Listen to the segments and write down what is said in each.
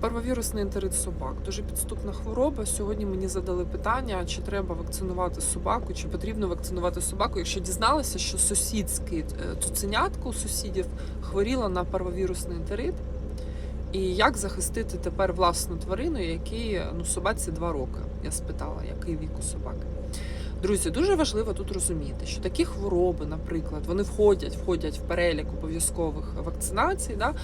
Парвовірусний ентерит собак дуже підступна хвороба. Сьогодні мені задали питання, чи треба вакцинувати собаку, чи потрібно вакцинувати собаку, якщо дізналися, що сусідське цуценятко у сусідів хворіло на парвовірусний ентерит. І як захистити тепер власну тварину, якій ну, собаці 2 роки? Я спитала, який вік у собаки. Друзі, дуже важливо тут розуміти, що такі хвороби, наприклад, вони входять, входять в перелік обов'язкових вакцинацій. Да?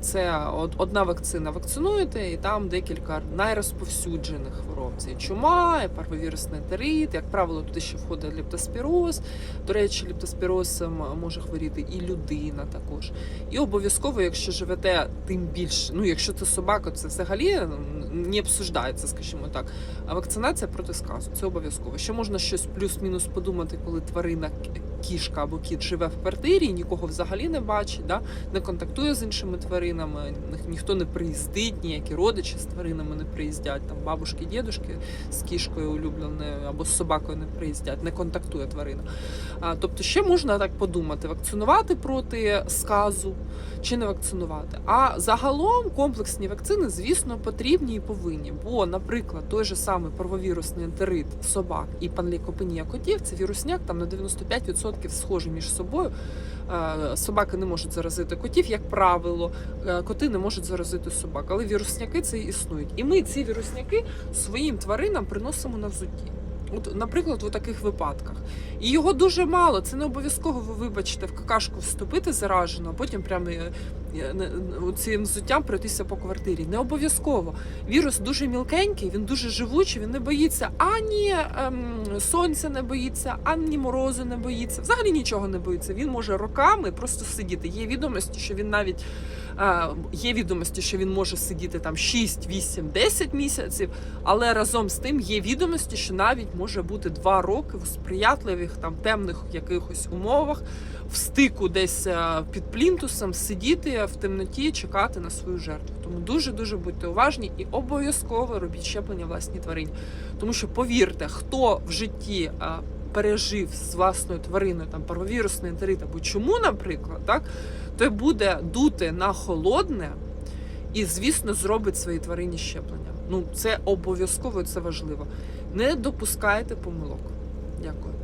Це одна вакцина вакцинуєте, і там декілька найрозповсюджених хвороб. Це і чума, і парвовірусний ентерит, як правило, туди ще входить ліптоспіроз. До речі, ліптоспірозом може хворіти і людина також. І обов'язково, якщо живете, тим більше, ну якщо це собака, це взагалі не обсуждається, скажімо так. Вакцинація проти сказу це обов'язково. Ще можна щось плюс-мінус подумати, коли тварина кішка або кіт живе в квартирі, нікого взагалі не бачить, да? не контактує з іншими тваринами, ніхто не приїздить, ніякі родичі з тваринами не приїздять. Там бабушки, дідушки з кішкою улюбленою або з собакою не приїздять, не контактує тварина. А, тобто ще можна так подумати: вакцинувати проти сказу чи не вакцинувати. А загалом комплексні вакцини, звісно, потрібні і повинні. Бо, наприклад, той же самий парвовірусний ентерит собак і панлікопенія котів це вірусняк там на 95% схожі між собою. Е, Собаки не можуть заразити котів, як правило, е, коти не можуть заразити собак. Але вірусняки це існують. І ми ці вірусняки своїм тваринам приносимо на взутті. От, наприклад, у таких випадках. І його дуже мало. Це не обов'язково, ви вибачте, в какашку вступити заражено, а потім прямо е, цим взуттям пройтися по квартирі. Не обов'язково. Вірус дуже мілкенький, він дуже живучий, він не боїться ані ем, сонця не боїться, ані морозу не боїться. Взагалі нічого не боїться. Він може роками просто сидіти. Є відомості, що він навіть е, є відомості, що він може сидіти там 6, 8, 10 місяців. Але разом з тим є відомості, що навіть може бути два роки в сприятливих там темних якихось умовах, в стику десь е, під плінтусом сидіти в темноті, чекати на свою жертву. Тому дуже дуже будьте уважні і обов'язково робіть щеплення власній тварині. Тому що повірте, хто в житті. Пережив з власною твариною там парвовірусний ентерит або чому, наприклад, так той буде дути на холодне і, звісно, зробить своїй тварині щеплення. Ну, це обов'язково, це важливо. Не допускайте помилок. Дякую.